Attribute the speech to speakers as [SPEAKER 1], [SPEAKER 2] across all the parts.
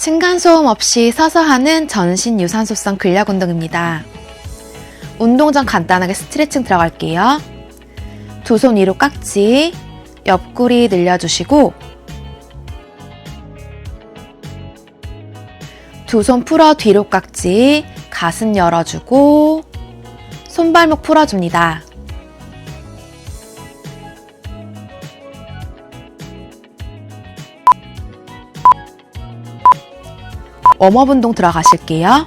[SPEAKER 1] 층간소음 없이 서서 하는 전신 유산소성 근력 운동입니다. 운동 전 간단하게 스트레칭 들어갈게요. 두 손 위로 깍지, 옆구리 늘려주시고, 두 손 풀어 뒤로 깍지, 가슴 열어주고, 손발목 풀어줍니다. 웜업 운동 들어가실게요.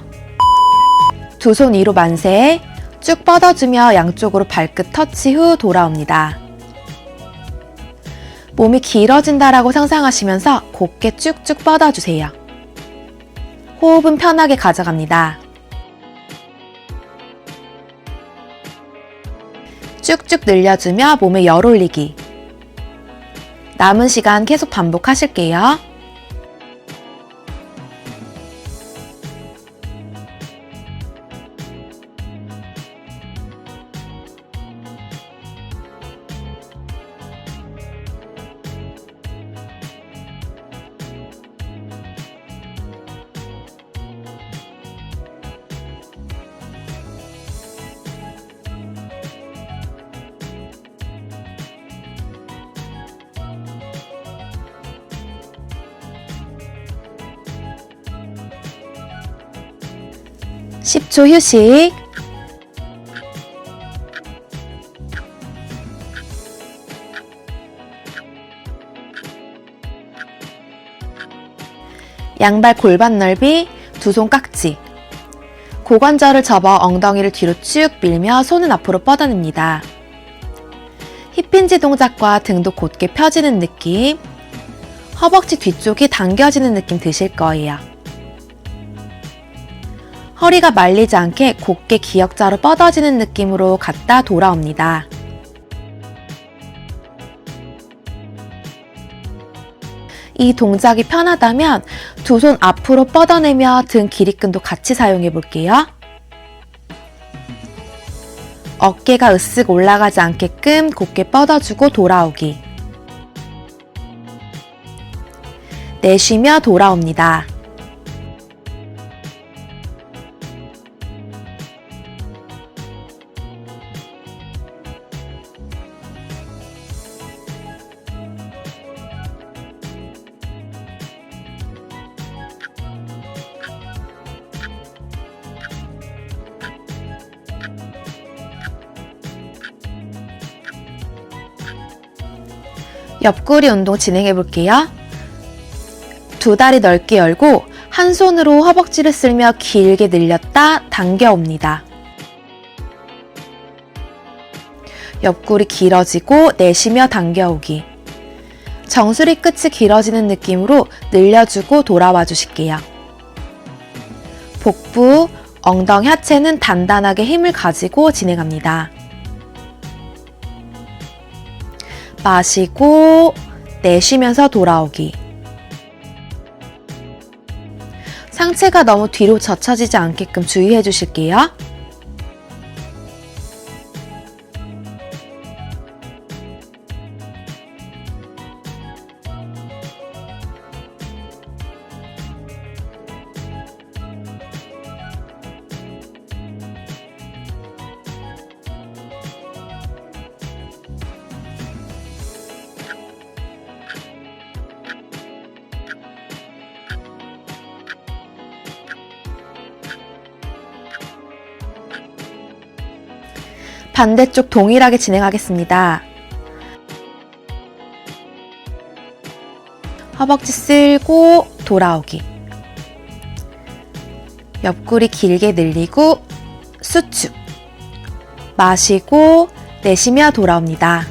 [SPEAKER 1] 두 손 위로 만세, 쭉 뻗어주며 양쪽으로 발끝 터치 후 돌아옵니다. 몸이 길어진다라고 상상하시면서 곧게 쭉쭉 뻗어주세요. 호흡은 편하게 가져갑니다. 쭉쭉 늘려주며 몸에 열 올리기. 남은 시간 계속 반복하실게요. 십초 휴식. 양발 골반 넓이, 두 손 깍지. 고관절을 접어 엉덩이를 뒤로 쭉 밀며 손은 앞으로 뻗어냅니다. 힙힌지 동작과 등도 곧게 펴지는 느낌, 허벅지 뒤쪽이 당겨지는 느낌 드실 거예요. 허리가 말리지 않게 곧게 기역자로 뻗어지는 느낌으로 갔다 돌아옵니다. 이 동작이 편하다면 두 손 앞으로 뻗어내며 등 길이끈도 같이 사용해 볼게요. 어깨가 으쓱 올라가지 않게끔 곧게 뻗어주고 돌아오기. 내쉬며 돌아옵니다. 옆구리 운동 진행해 볼게요. 두 다리 넓게 열고 한 손으로 허벅지를 쓸며 길게 늘렸다 당겨 옵니다. 옆구리 길어지고 내쉬며 당겨 오기. 정수리 끝이 길어지는 느낌으로 늘려주고 돌아와 주실게요. 복부, 엉덩이 하체는 단단하게 힘을 가지고 진행합니다. 마시고 내쉬면서 돌아오기. 상체가 너무 뒤로 젖혀지지 않게끔 주의해 주실게요. 반대쪽 동일하게 진행하겠습니다. 허벅지 쓸고 돌아오기. 옆구리 길게 늘리고 수축. 마시고 내쉬며 돌아옵니다.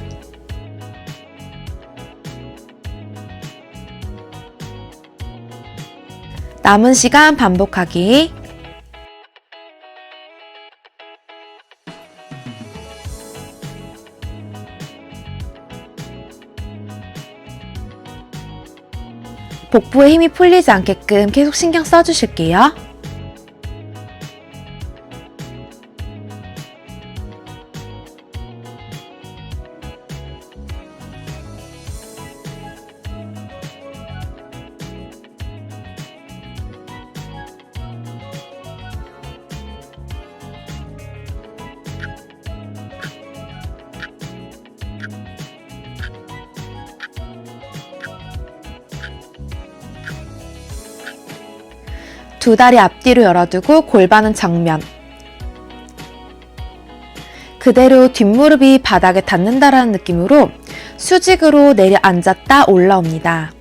[SPEAKER 1] 남은 시간 반복하기. 복부에 힘이 풀리지 않게끔 계속 신경 써주실게요. 두 다리 앞뒤로 열어두고 골반은 정면. 그대로 뒷무릎이 바닥에 닿는다라는 느낌으로 수직으로 내려 앉았다 올라옵니다.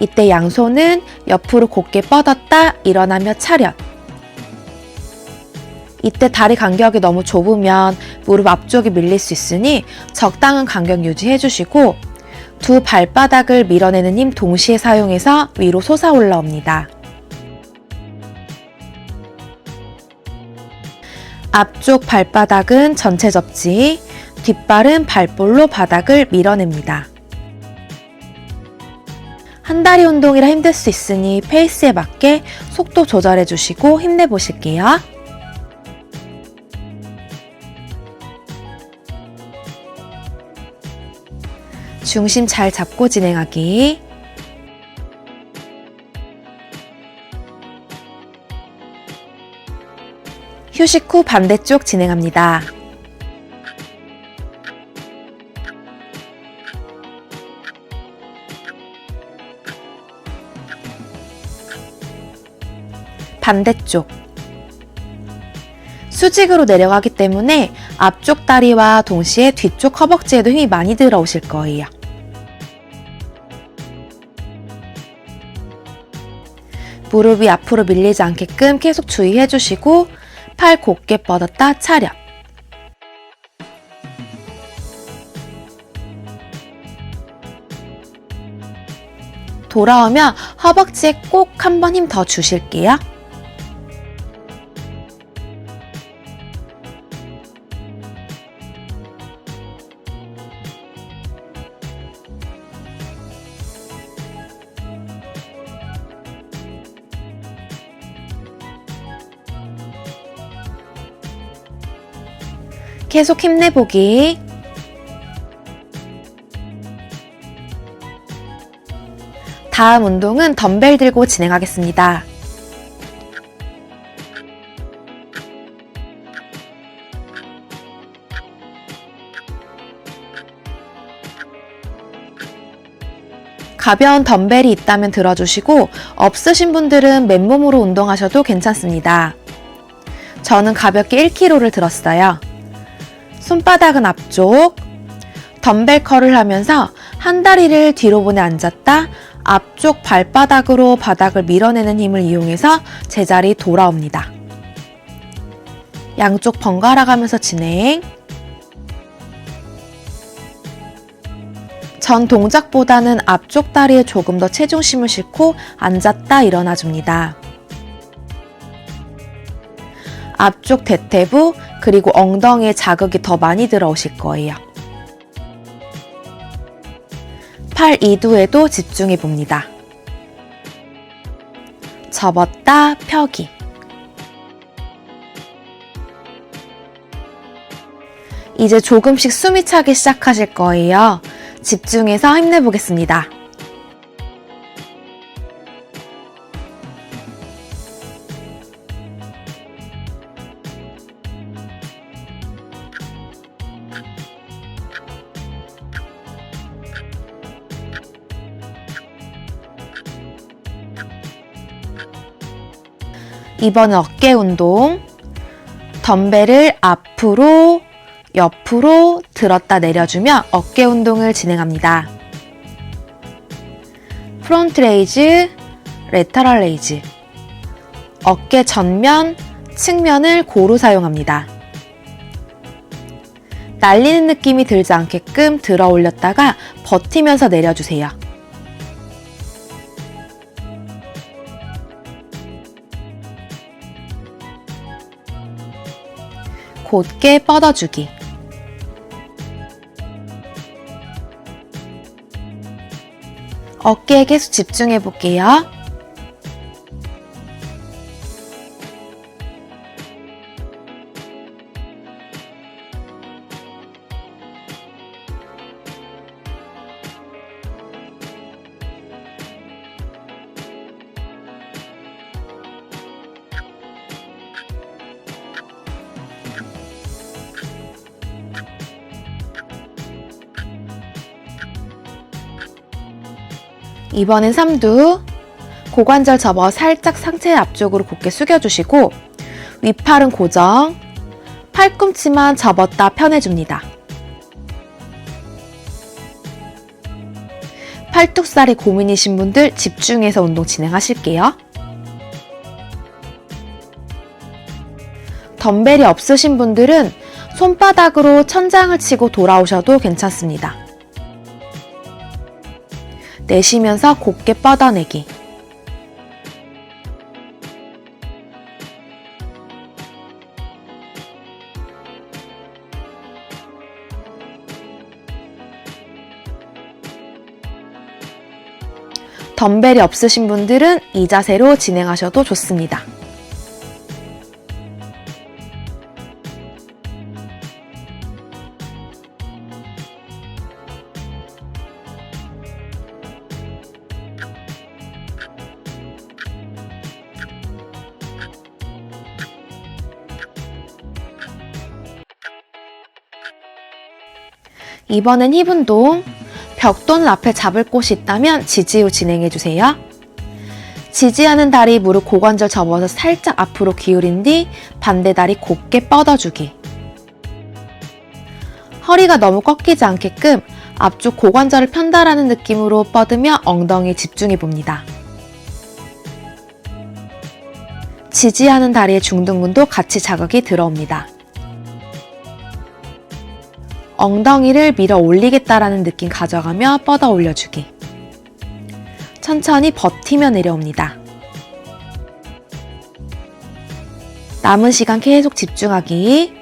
[SPEAKER 1] 이때 양손은 옆으로 곧게 뻗었다 일어나며 차렷. 이때 다리 간격이 너무 좁으면 무릎 앞쪽이 밀릴 수 있으니 적당한 간격 유지해 주시고 두 발바닥을 밀어내는 힘 동시에 사용해서 위로 솟아 올라옵니다. 앞쪽 발바닥은 전체 접지, 뒷발은 발볼로 바닥을 밀어냅니다. 한 다리 운동이라 힘들 수 있으니 페이스에 맞게 속도 조절해 주시고 힘내 보실게요. 중심 잘 잡고 진행하기. 휴식 후 반대쪽 진행합니다. 반대쪽. 수직으로 내려가기 때문에 앞쪽 다리와 동시에 뒤쪽 허벅지에도 힘이 많이 들어오실 거예요. 무릎이 앞으로 밀리지 않게끔 계속 주의해 주시고 팔 곧게 뻗었다 차렷. 돌아오면 허벅지에 꼭 한 번 힘 더 주실게요. 계속 힘내보기. 다음 운동은 덤벨 들고 진행하겠습니다. 가벼운 덤벨이 있다면 들어주시고 없으신 분들은 맨몸으로 운동하셔도 괜찮습니다. 저는 가볍게 1kg를 들었어요. 손바닥은 앞쪽, 덤벨 컬을 하면서 한 다리를 뒤로 보내 앉았다 앞쪽 발바닥으로 바닥을 밀어내는 힘을 이용해서 제자리 돌아옵니다. 양쪽 번갈아 가면서 진행. 전 동작보다는 앞쪽 다리에 조금 더 체중심을 싣고 앉았다 일어나 줍니다. 앞쪽 대퇴부 그리고 엉덩이에 자극이 더 많이 들어오실 거예요. 팔 이두에도 집중해 봅니다. 접었다 펴기. 이제 조금씩 숨이 차기 시작하실 거예요. 집중해서 힘내보겠습니다. 이번은 어깨 운동. 덤벨을 앞으로, 옆으로 들었다 내려주며 어깨 운동을 진행합니다. 프론트 레이즈, 레터럴 레이즈. 어깨 전면, 측면을 고루 사용합니다. 날리는 느낌이 들지 않게끔 들어 올렸다가 버티면서 내려주세요. 곧게 뻗어주기. 어깨에 계속 집중해 볼게요. 이번엔 삼두. 고관절 접어 살짝 상체 앞쪽으로 곧게 숙여주시고 윗팔은 고정, 팔꿈치만 접었다 펴내줍니다. 팔뚝살이 고민이신 분들 집중해서 운동 진행하실게요. 덤벨이 없으신 분들은 손바닥으로 천장을 치고 돌아오셔도 괜찮습니다. 내쉬면서 곧게 뻗어내기. 덤벨이 없으신 분들은 이 자세로 진행하셔도 좋습니다. 이번엔 힙 운동. 벽 또는 앞에 잡을 곳이 있다면 지지 후 진행해주세요. 지지하는 다리 무릎 고관절 접어서 살짝 앞으로 기울인 뒤 반대 다리 곧게 뻗어주기. 허리가 너무 꺾이지 않게끔 앞쪽 고관절을 편다라는 느낌으로 뻗으며 엉덩이에 집중해 봅니다. 지지하는 다리의 중둔근도 같이 자극이 들어옵니다. 엉덩이를 밀어 올리겠다라는 느낌 가져가며 뻗어 올려주기. 천천히 버티며 내려옵니다. 남은 시간 계속 집중하기.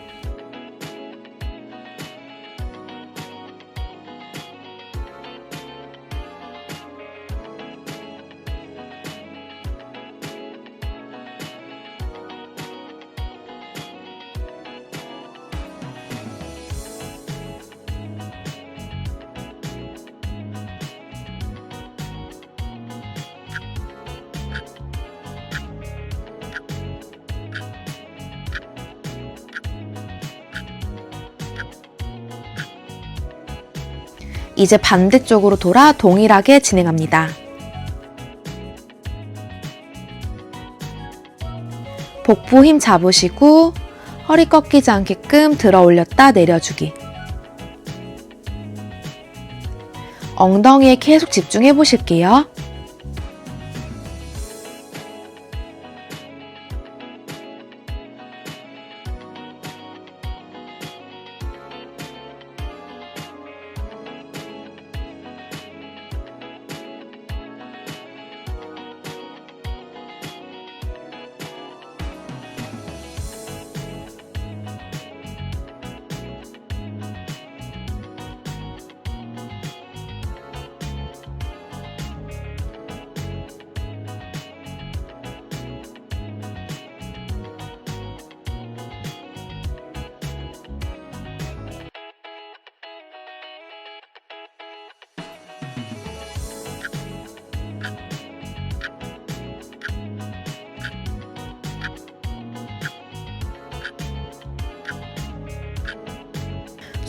[SPEAKER 1] 이제 반대쪽으로 돌아 동일하게 진행합니다. 복부 힘 잡으시고 허리 꺾이지 않게끔 들어 올렸다 내려주기. 엉덩이에 계속 집중해 보실게요.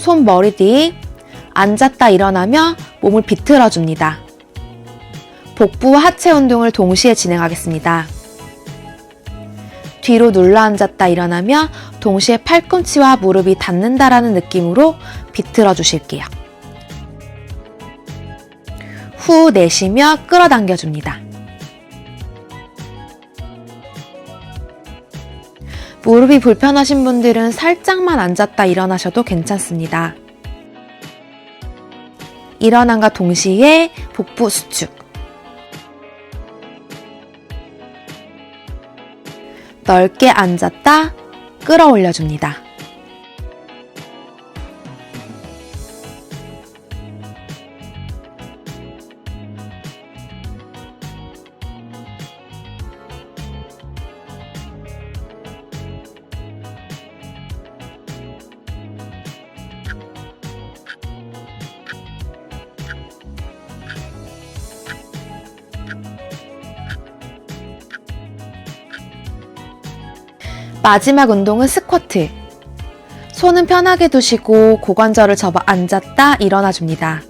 [SPEAKER 1] 손 머리 뒤 앉았다 일어나며 몸을 비틀어 줍니다. 복부와 하체 운동을 동시에 진행하겠습니다. 뒤로 눌러 앉았다 일어나며 동시에 팔꿈치와 무릎이 닿는다라는 느낌으로 비틀어 주실게요. 후 내쉬며 끌어당겨 줍니다. 무릎이 불편하신 분들은 살짝만 앉았다 일어나셔도 괜찮습니다. 일어남과 동시에 복부 수축. 넓게 앉았다 끌어올려 줍니다. 마지막 운동은 스쿼트. 손은 편하게 두시고 고관절을 접어 앉았다 일어나 줍니다.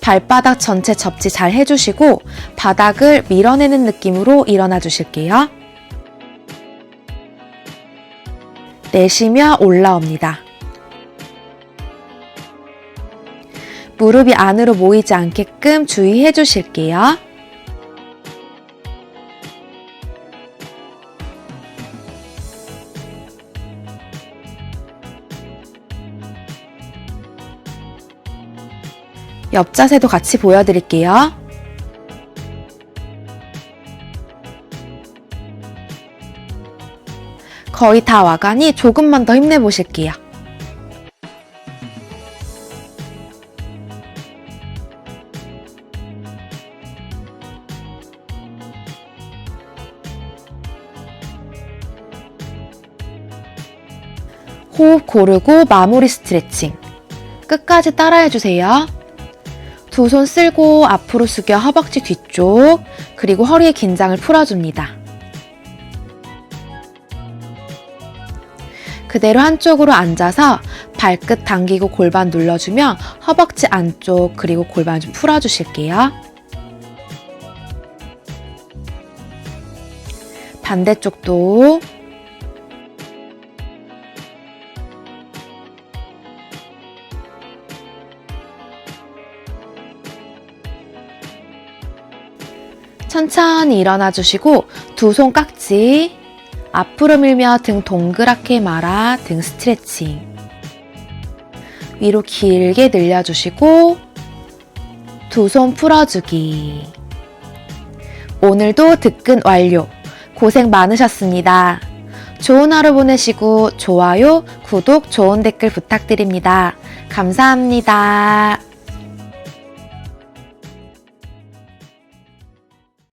[SPEAKER 1] 발바닥 전체 접지 잘 해주시고 바닥을 밀어내는 느낌으로 일어나 주실게요. 내쉬며 올라옵니다. 무릎이 안으로 모이지 않게끔 주의해 주실게요. 옆자세도 같이 보여드릴게요. 거의 다 와가니 조금만 더 힘내보실게요. 호흡 고르고 마무리 스트레칭. 끝까지 따라해주세요. 두 손 쓸고 앞으로 숙여 허벅지 뒤쪽, 그리고 허리의 긴장을 풀어줍니다. 그대로 한쪽으로 앉아서 발끝 당기고 골반 눌러주며 허벅지 안쪽 그리고 골반 좀 풀어주실게요. 반대쪽도 천천히 일어나 주시고 두 손 깍지 앞으로 밀며 등 동그랗게 말아 등 스트레칭 위로 길게 늘려주시고 두 손 풀어주기 오늘도 득근 완료 고생 많으셨습니다. 좋은 하루 보내시고 좋아요, 구독, 좋은 댓글 부탁드립니다. 감사합니다.